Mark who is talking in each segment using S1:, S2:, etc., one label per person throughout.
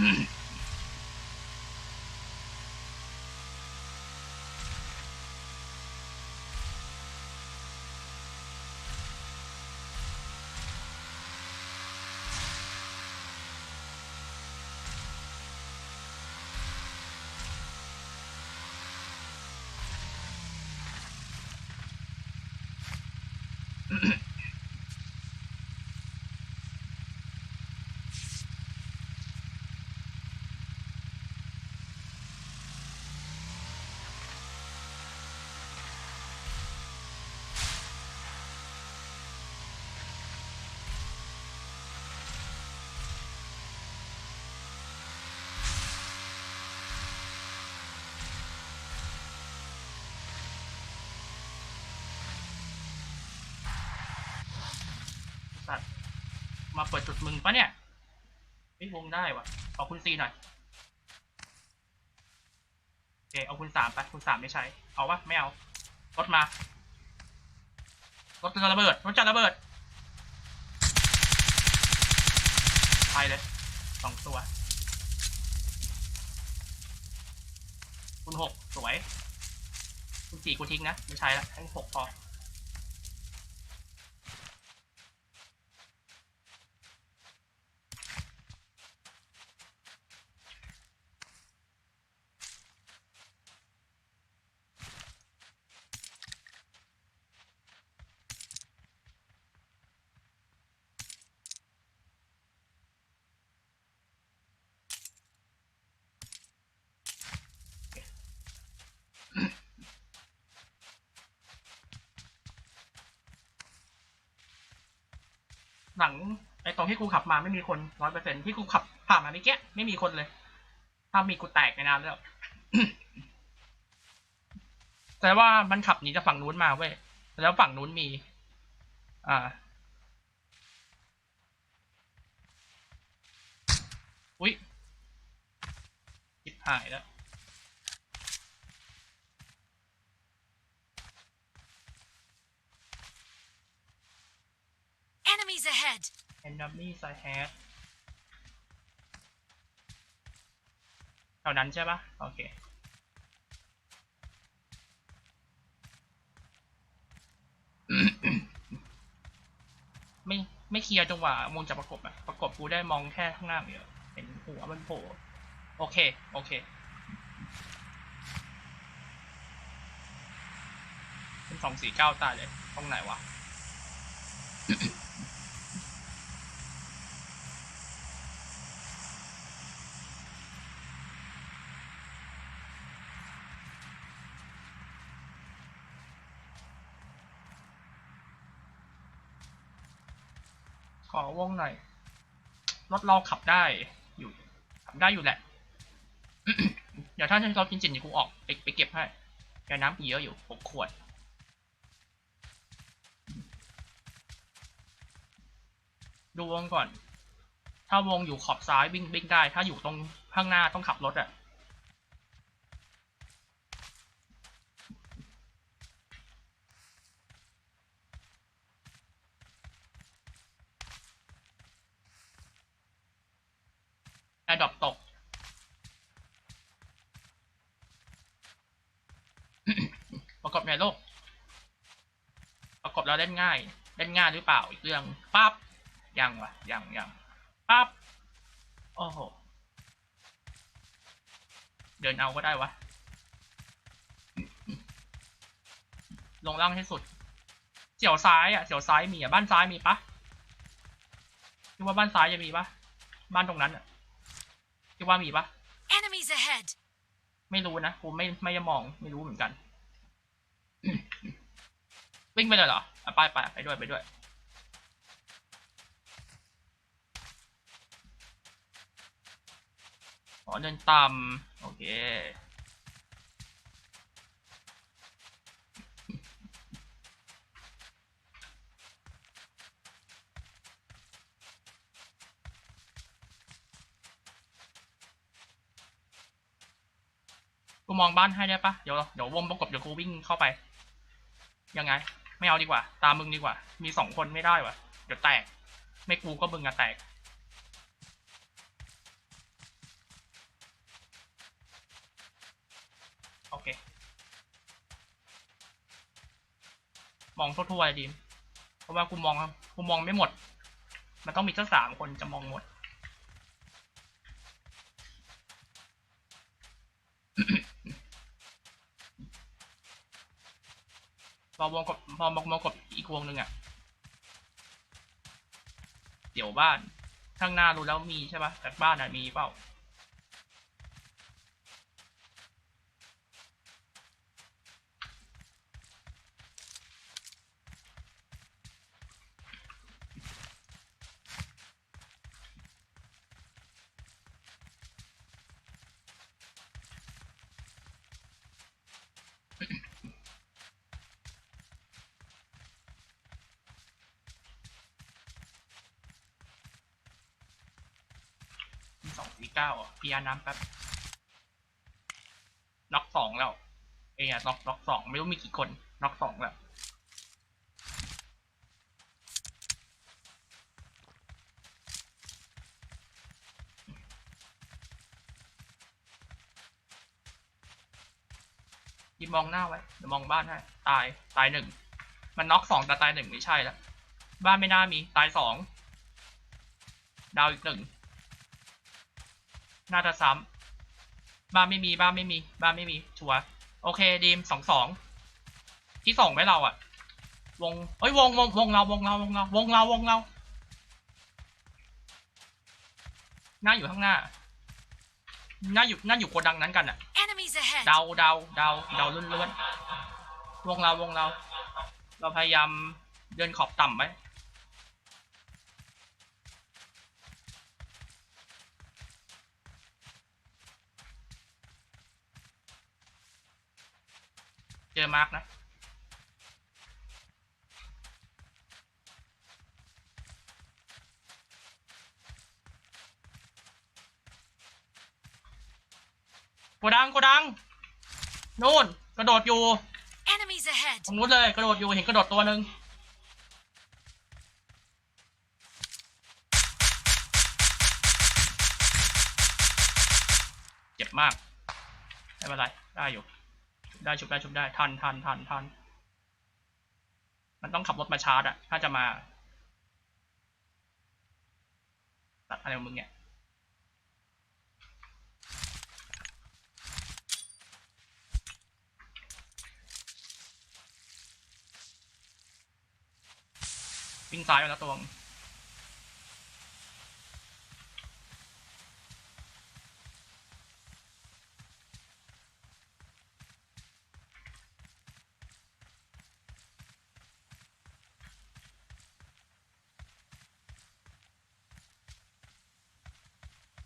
S1: うんうん。 สัตว์ มาเปิดจุดมึงปะเนี่ยไม่วงได้วะเอาคุณซีหน่อยโอเคเอาคุณสามไปคุณสามไม่ใช้ เอาวะไม่เอารถมารถจะระเบิดรถจะระเบิดไปเลยสองตัว คุณหกสวย คุณสี่กูทิ้งนะ ไม่ใช้ละให้หกพอ หลังไอ้ตรงที่กูขับมาไม่มีคนร้อยเปอร์เซ็นที่กูขับผ่านมาเมื่อกี้ไม่มีคนเลย ถ้ามีกูแตกในนานแล้วแต่ว่ามันขับหนีจากฝั่งนู้นมาเว้ยแล้วฝั่งนู้นมี อ่า อุ้ยจิบหายแล้ว
S2: Enemies ahead!
S1: enemy side hat แถวนั้นใช่ปะโอเค ไม่ไม่เคลียร์จังหวะวงจับประกบอะประกบกูได้มองแค่ข้างหน้าเดียวเห็นหัวมันโผล่โอเค โอเคเป็นสองสี่เก้าตายเลยตรงไหนวะ ขอวงหน่อย รถเราขับได้อยู่ขับได้อยู่แหละ เดี๋ยวถ้าฉันเรากินจินเดี๋ยวกูออกไปไปเก็บให้แกน้ำเยอะอยู่หกขวด ดูวงก่อน ถ้าวงอยู่ขอบซ้ายวิ่งวิ่งได้ ถ้าอยู่ตรงข้างหน้าต้องขับรถอะ แอร์ดรอปตก ประกอบในโลก ประกอบแล้วเล่นง่าย เล่นง่ายหรือเปล่าอีกเรื่องปั๊บยังวะยังยังปั๊บโอ้โห เดินเอาก็ได้วะ ลงล่างให้สุดเฉียวซ้ายอะเฉียวซ้ายมีอะ บ้านซ้ายมีปะคิดว่าบ้านซ้ายจะมีปะบ้านตรงนั้นอะ คิดว่ามีปะ
S2: Enemies ahead!
S1: ไม่รู้นะกูไม่ไม่ได้มองไม่รู้เหมือนกัน วิ่งไปเลยเหรออะไปไปไปด้วยไปด้วยอ๋อเดินตามโอเค มองบ้านให้ได้ปะเดี๋ยวเดี๋ยววมประกบเดี๋ยวกูวิ่งเข้าไป ยังไง ไม่เอาดีกว่า ตามมึงดีกว่า มีสองคนไม่ได้วะเดี๋ยวแตก ไม่กูก็มึงอะแตกโอเค มองทั่วๆเลยดิมเพราะว่ากูมองกูมองไม่หมด มันต้องมีสักสามคนจะมองหมด พอวงกบพอมองมองกบอีกวงหนึ่งอะเดี๋ยวบ้านข้างหน้ารู้แล้วมีใช่ปะแต่บ้านอะมีเปล่า มีสองสี่เก้าอะพี่อาน้ำแป๊บน็อกสองแล้ว เอ้ยน็อกน็อกสองไม่รู้มีกี่คนน็อกสองแล้วยิมมองหน้าไว้เดี๋ยวมองบ้านให้ตายตายหนึ่งมันน็อกสองแต่ตายหนึ่งไม่ใช่แล้วบ้านไม่น่ามีตายสองดาวอีกหนึ่ง น่าจะซ้ำบ้านไม่มีบ้านไม่มี บ้านไม่มี ชัวร์โอเคดีมสองสองที่ส่งไว้เราอะวงเอ้ยวงวงวงเราวงเราวงเราวงเราวงเราหน้าอยู่ข้างหน้าหน้าอยู่หน้าอยู่โกดังนั้นกันอะ
S2: Enemies ahead.
S1: เดาเดาเดาเดาล้วนๆวงเราวงเรา เราพยายามเดินขอบต่ำไว้ อมาร์กนะ โกดัง โกดัง นู่น กระโดดอยู่
S2: Enemies ahead.
S1: ตรงนู้นเลย กระโดดอยู่ เห็นกระโดดตัวหนึ่ง เจ็บมาก ไม่เป็นไร ได้อยู่ชุบ ได้ชุบได้ชุบได้ทันทันทันทันมันต้องขับรถมาชาร์จอะถ้าจะมาตัดอะไรของมึงเนี่ยวิ่งซ้ายไปแล้วตัวง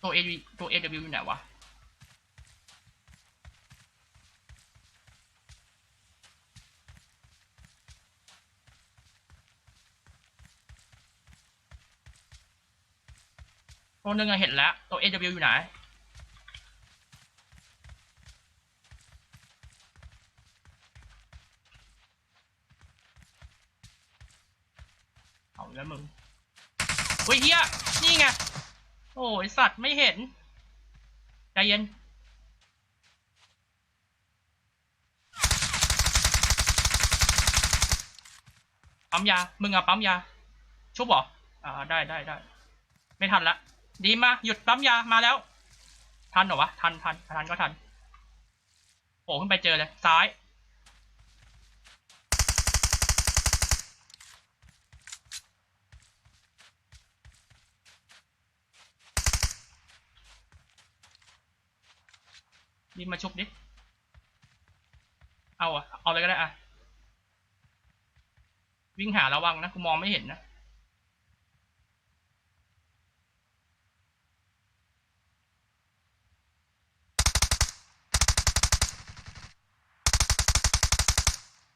S1: ตัว A ตัว AW อยู่ไหนวะตัวหนึ่งเห็นแล้ว ตัว AW อยู่ไหนเอาแล้วมึงเฮ้ยเฮียนี่ไง โอ้ยสัตว์ไม่เห็น ใจเย็น ปั๊มยา มึงอะปั๊มยา ชุบเหรอ อ่า ได้ได้ได้ ไม่ทันละ ดีมา หยุดปั๊มยา มาแล้ว ทันเหรอวะ ทันทันทันก็ทันโผล่ขึ้นไปเจอเลย ซ้าย ดีมาชุบดิ เอาอะเอาเลยก็ได้อะวิ่งหาระวังนะกูมองไม่เห็นนะ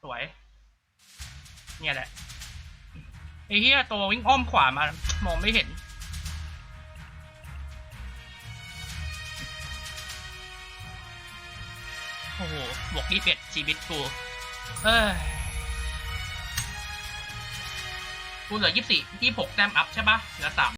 S1: สวย เนี่ยแหละไอ้เหี้ยตัววิ่งอ้อมขวามา มองไม่เห็น โอ้โหบวกยี่สิบชีวิตกูเอ้ยกูเหลือยี่สิบสี่ยี่หกแต้มอัพใช่ปะเหลือสาม